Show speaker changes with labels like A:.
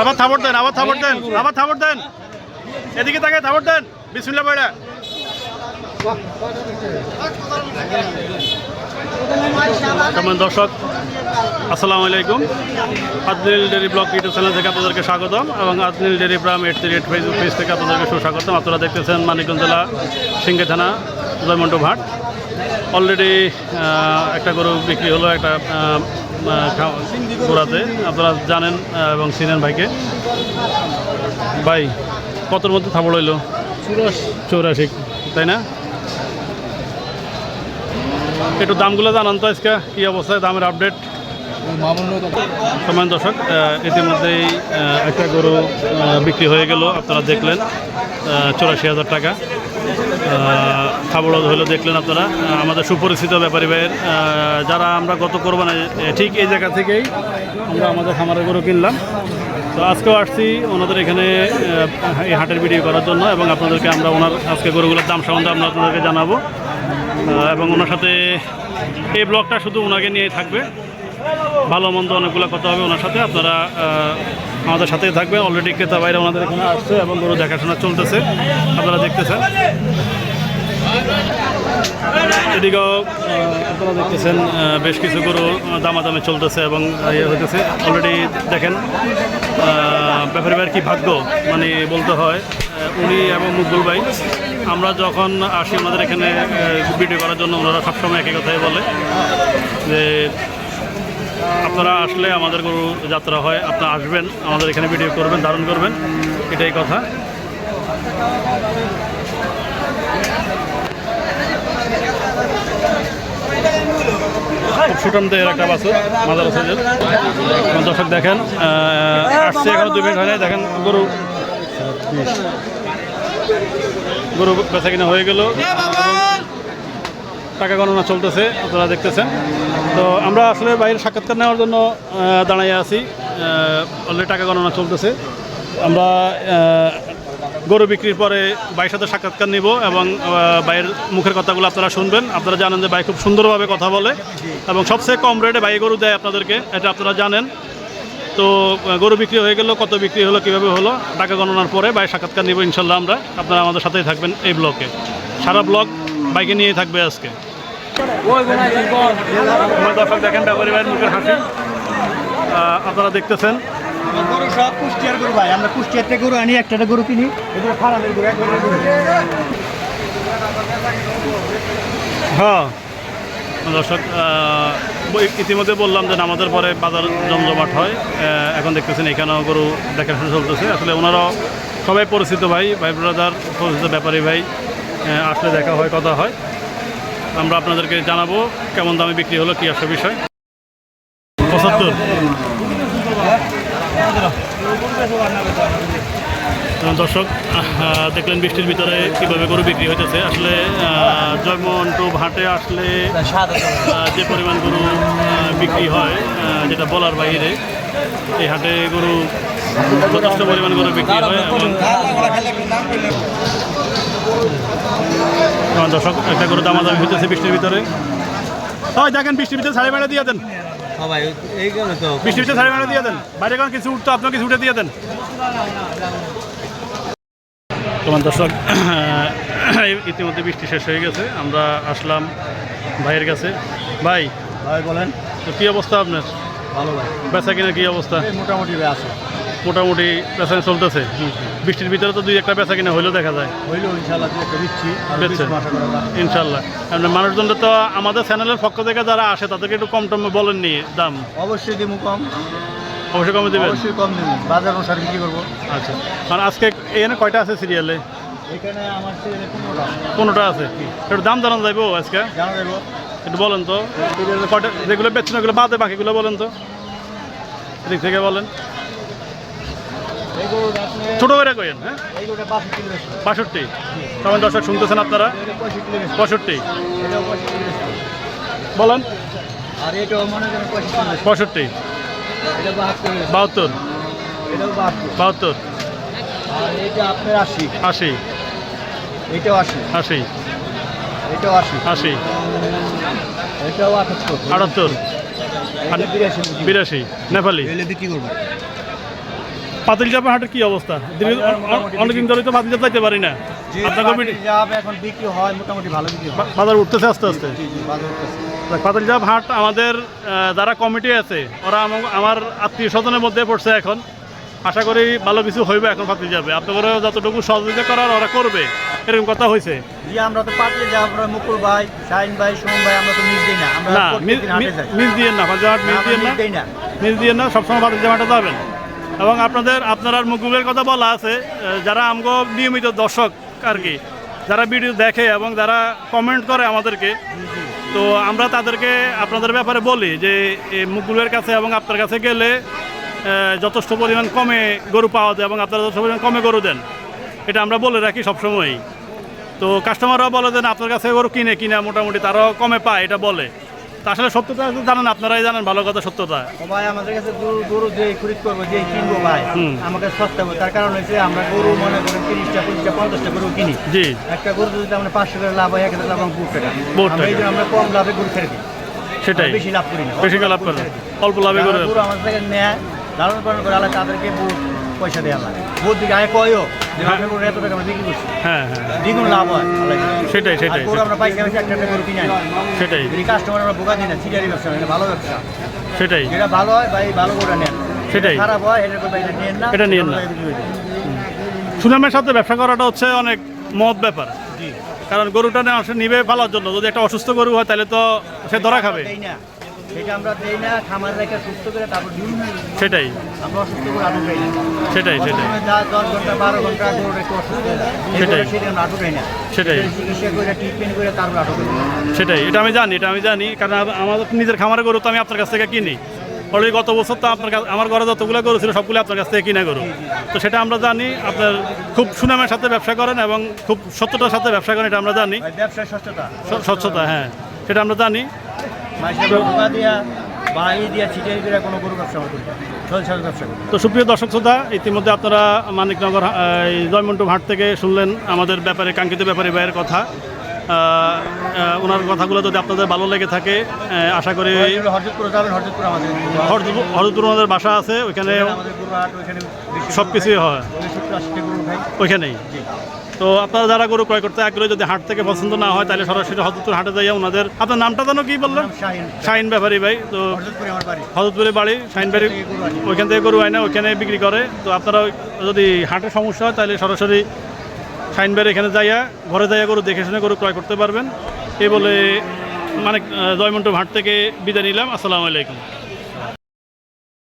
A: আবার থাপড় দেন, আবার থাপড় দেন, আবার থাপড় দেন। এদিকে তাকে থাপড় দেন বিসমিল্লা পড়া কেমন দর্শক? আসসালামু আলাইকুম। আজনিল ডেরি ব্লগ ইউটিউব চ্যানেল থেকে আপনাদেরকে স্বাগতম এবং আজনিল ডেরি প্রাম eight three eight Facebook page থেকে আপনাদেরকে সুস্বাগতম। আপনারা দেখতেছেন মানিকগঞ্জ জেলা সিংহে থানা জয়মন্টু ভাট। অলরেডি একটা গরু বিক্রি হলো একটা গোড়াতে আপনারা জানেন এবং চিনেন ভাইকে। ভাই, কতর মধ্যে থাপড় হইল? চৌরাশি, তাই না? একটু দামগুলো জানান তো আজকে, কী অবস্থায় দামের আপডেট সময় দর্শক ইতিমধ্যেই একটা গরু বিক্রি হয়ে গেল, আপনারা দেখলেন চৌরাশি হাজার টাকা। খাবার হলো দেখলেন আপনারা আমাদের সুপরিচিত ব্যাপারী ভাইয়ের যারা আমরা গত কোরবানে ঠিক এই জায়গা থেকেই আমরা আমাদের খামারের গরু কিনলাম। তো আজকেও আসছি ওনাদের এখানে এই হাটের ভিডিও করার জন্য এবং আপনাদেরকে আমরা ওনার আজকে গরুগুলোর দাম সম্বন্ধে আমরা আপনাদেরকে জানাব। এবং ওনার সাথে এই ব্লগটা শুধু ওনাকে নিয়েই থাকবে। ভালো মন্দ অনেকগুলো কথা হবে ওনার সাথে, আপনারা আমাদের সাথেই থাকবেন। অলরেডি ক্রেতা বাইরে ওনাদের এখানে আসছে এবং গরু দেখাশোনা চলতেছে, আপনারা দেখতেছেন। এদিকেও আপনারা দেখতেছেন বেশ কিছু গরু দামাদামে চলতেছে এবং ইয়ে হইতেছে। অলরেডি দেখেন ব্যাপারী ভাইয়ের কি ভাগ্য? মানে বলতে হয় উনি এবং মুকুল ভাই, আমরা যখন আসি আমাদের এখানে ভিডিও করার জন্য, ওনারা সবসময় একই কথাই বলে, যে আপনারা আসলে আমাদের গরু যাত্রা হয়, আপনারা আসবেন, আমাদের এখানে ভিডিও করবেন, ধারণ করবেন, এটাই কথা। খুব সুটামদের একটা বাসু মাদার সাইজের দর্শক দেখেন আসছে এখনও দুই মিনিট হয় নাই, দেখেন গরু। গরু বেচা কিনা হয়ে গেল। টাকা গণনা চলতেছে, আপনারা দেখতেছেন। তো আমরা আসলে বাইরে সাক্ষাৎকার নেওয়ার জন্য দাঁড়াইয়ে আছি। অলরেডি টাকা গণনা চলতেছে। আমরা গরু বিক্রির পরে বাইয়ের সাথে সাক্ষাৎকার নিব এবং আহ, বাইয়ের মুখের কথাগুলো আপনারা শুনবেন। আপনারা জানেন যে ভাই খুব সুন্দরভাবে কথা বলে এবং সবচেয়ে কম রেটে ভাই গরু দেয় আপনাদেরকে এটা আপনারা জানেন। তো গরু বিক্রি হয়ে গেল কত বিক্রি হলো কীভাবে হলো টাকা গণনার পরে বাইরের সাক্ষাৎকার নিব ইনশাল্লাহ আমরা। আপনারা আমাদের সাথেই থাকবেন এই ব্লকে। সারা ব্লক বাইকে নিয়েই থাকবে আজকে। দর্শক দেখেন ব্যাপারী ভাইয়ের মুখের হাসি। আপনারা দেখতেছেন।
B: সব ভাই। আমরা গরু আনি একটা গরু কিনি।
A: হ্যাঁ। দর্শক ইতিমধ্যে বললাম যে আমাদের পরে বাজার জমজমাট হয়। এখন দেখতেছেন এখানেও গরু দেখাশোনা চলতেছে। আসলে ওনারাও সবাই পরিচিত ভাই ভাই ব্রাদার, পরিচিত ব্যাপারী ভাই আসলে দেখা হয়, কথা হয়। আমরা আপনাদেরকে জানাব কেমন দামে বিক্রি হলো, কী আসে বিষয়। পঁচাত্তর। দর্শক দেখলেন বৃষ্টির ভিতরে কীভাবে গরু বিক্রি হইতেছে। আসলে আহ, জয়মন্টু হাটে আসলে যে পরিমাণ গরু বিক্রি হয় যেটা বলার বাইরে এই হাটে গরু যথেষ্ট পরিমাণ গরু বিক্রি হয় এবং দর্শক একটা গরু দামাদামি হইতেছে বৃষ্টির ভিতরে। হয় দেখেন বৃষ্টির ভিতরে সাড়ে বেড়া দিয়ে দেন।
B: এই তো
A: সাড়ে দিয়ে দেন। বাইরে কারণ কিছু উঠতো আপনার কিছু উঠে দিয়ে দেন। তোমার দর্শক ইতিমধ্যে বৃষ্টি শেষ হয়ে গেছে। আমরা আসলাম ভাইয়ের কাছে। ভাই
B: ভাই বলেন।
A: তো কী অবস্থা আপনার?
B: ভালো ভাই।
A: বেচা কিনা কী অবস্থা?
B: মোটামুটি আছে।
A: মোটামুটি বেচা চলতেছে। বৃষ্টির ভিতরে তো দুই একটা বেচা কিনা হইলেও দেখা যায়। ইনশাল্লাহ আপনার মানুষজনদের তো আমাদের চ্যানেলের পক্ষ থেকে যারা আসে তাদেরকে একটু কম টম বলেননি দাম।
B: অবশ্যই দিমু কম।
A: অবশ্যই কমে দেবেন?
B: অবশ্যই কম বাজার অনুসারে বিক্রি করব।
A: আচ্ছা। আর আজকে এখানে কয়টা আছে সিরিয়ালে?
B: এখানে আমার পনেরোটা।
A: আছে। একটু দাম জানানো যাইবো আজকে?
B: জানা
A: একটু বলেন তো। কয়টা যেগুলো বেচছেন ওগুলো বাদে বাকিগুলো বলেন তো। এদিক থেকে বলেন। ছোটো করে কইেন হ্যাঁ
B: বাষট্টি।
A: তখন দর্শক শুনতেছেন আপনারা?
B: পঁয়ষট্টি।
A: বলেন।
B: পঁয়ষট্টি। বাহাত্তর।
A: বাহাত্তর।
B: আশি। এটাও আশি।
A: আশি।
B: এটাও আশি
A: আশি
B: এটাও আটাত্তর।
A: আটাত্তর
B: বিরাশি।
A: বিরাশি। নেপালি।
B: বিক্রি করব।
A: পাতিল চাপা হাটের কি অবস্থা? অনেকদিন ধরে তো পাতিল চাপ যাইতে পারি না।
B: যে
A: আপনাকে
B: পাটির জাপ এখন বিক্রি হয় মোটামুটি ভালো বিক্রি
A: বাজার উঠতেছে আস্তে আস্তে?
B: জি জি বাজার উঠতেছে।
A: পাতিল চাপ হাট আমাদের যারা কমিটি আছে ওরা আমার আত্মীয় স্বজনের মধ্যে পড়ছে এখন। আশা করি ভালো কিছু হইবে এখন পাতিল যাবে আপনাদের যতটুকু সহযোগিতা করার ওরা করবে এরকম কথা হয়েছে
B: জি আমরা তো পাটির জাপ আমরা মুকুল ভাই শাহিন ভাই সুমন ভাই আমরা তো মিস দিই না। আমরা
A: মিস দিয়ে না পাতিল মিস দিয়ে না
B: মিস দিই
A: দিয়ে না সবসময় পাতিল জামাটা যাবেন। এবং আপনাদের, আপনার মুকুলের কথা বলা আছে যারা আমগো নিয়মিত দর্শক আর কি, যারা ভিডিও দেখে এবং যারা কমেন্ট করে আমাদেরকে, তো আমরা তাদেরকে আপনাদের ব্যাপারে বলি যে মুকুলের কাছে এবং আপনার কাছে গেলে যথেষ্ট পরিমাণ কমে গরু পাওয়া যায় এবং আপনারা যথেষ্ট পরিমাণ কমে গরু দেন। এটা আমরা বলে রাখি সবসময়ই। তো কাস্টমাররাও বলে দেন আপনার কাছে গরু কিনে কিনে মোটামুটি তারাও কমে পায়, এটা বলে। তা আসলে সত্যতা জানেন আপনারাই জানেন ভালো কথা সত্যতা।
B: ভাই আমাদের কাছে গরু গরু যে খরিদ করব যে কিনবো ভাই। আমাকে সস্তা হবে। তার কারণ হচ্ছে আমরা গরু মনে করেন তিরিশটা পঁচিশটা পঞ্চাশটা গরু কিনি।
A: জি।
B: একটা গরু যদি আমরা পাঁচশো করে লাভ হয় এক হাজার লাভ বুট টাকা। আমরা এই
A: টাকা।
B: আমরা কম লাভে গরু ছেড়ে দিই।
A: সেটাই।
B: বেশি লাভ করি না।
A: বেশি লাভ
B: দিই।
A: অল্প লাভে করে
B: গরু আমাদের থেকে নেয় লালন পালন করে আলাদা তাদেরকে বুট পয়সা দেওয়া লাগে। বুট দিকে আগে কয়ও যে
A: হ্যাঁ।
B: আপনার গরু এত টাকা আমরা বিক্রি করছি।
A: হ্যাঁ হ্যাঁ।
B: দ্বিগুণ লাভ হয়
A: সেটাই সেটাই
B: গরু আমরা পাইকারি বেশি একটা একটা গরু কিনে আনি।
A: সেটাই।
B: যদি কাস্টমার আমরা বোকা দিই না সিটারি ব্যবসা এটা ভালো ব্যবসা।
A: সেটাই।
B: যেটা ভালো হয় ভাই ভালো করে নেন।
A: সেটাই।
B: খারাপ হয় এটা ভাই এটা নিয়েন না
A: এটা নিয়েন না।
B: ভালো বিক্রি যায়।
A: সুনামের সাথে ব্যবসা করাটা হচ্ছে অনেক মহৎ ব্যাপার। কারণ গরুটা নেওয়া নিবে ফেলার জন্য। যদি একটা অসুস্থ গরু হয় তাহলে তো সে ধরা খাবে।
B: সেটা আমরা দেই না খামার রেখে সুস্থ করে তারপর দিন
A: সেটাই।
B: আমরা অসুস্থ করে আটক রাই না।
A: সেটাই সেটাই।
B: যা দশ ঘণ্টা বারো ঘণ্টা অসুস্থ
A: সেটাই।
B: সেটা আমরা আটক না।
A: সেটাই।
B: চিকিৎসা করে ট্রিটমেন্ট করে তারপর আটক
A: সেটাই এটা আমি জানি এটা আমি জানি কারণ আম- আমার নিজের খামারে গরু তো আমি আপনার কাছ থেকে কিনি। অলরেডি গত বছর তো আপনার কাছে আমার ঘরে যতগুলো গরু ছিল সবগুলো আপনার কাছ থেকে কিনা গরু। তো সেটা আমরা জানি আপনার খুব সুনামের সাথে ব্যবসা করেন এবং খুব সত্যতার সাথে ব্যবসা করেন এটা আমরা জানি।
B: ভাই ব্যবসার সুস্থতা
A: স- স্বচ্ছতা হ্যাঁ। সেটা আমরা জানি।
B: বোকা দিয়া কোনো গরু ব্যবসা করি না। ব্যবসা করি
A: তো সুপ্রিয় দর্শক শ্রোতা ইতিমধ্যে আপনারা মানিকনগর জয়মন্টু হাট থেকে শুনলেন আমাদের ব্যাপারে কাঙ্ক্ষিত ব্যাপারে ভাইয়ের কথা। ওনার কথাগুলো যদি আপনাদের ভালো লেগে থাকে আশা করি হরদুপুর- আমাদের। বাসা আছে ওইখানে সব কিছুই হয়। ওইখানেই? তো আপনারা যারা গরু ক্রয় করতে আগ্রহী যদি হাট থেকে পছন্দ না হয় তাহলে সরাসরি হরদুপুর হাটে যাইয়া ওনাদের আপনার নামটা জানো কি বললেন?
B: শাহিন
A: ব্যাপারী ভাই তো
B: হরজতপুরে আমার বাড়ি।
A: হজরতপুরে শাহিন বাড়ি ওইখান থেকে গরু আয় না ওইখানে বিক্রি করে। তো আপনারা যদি হাটের সমস্যা হয় তাহলে সরাসরি শাহিন বাড়ি এখানে যাইয়া ঘরে যাইয়া গরু দেখে শুনে গরু ক্রয় করতে পারবেন। এই বলে মানে জয়মন্টু হাট থেকে বিদায় নিলাম। আসসালামু আলাইকুম।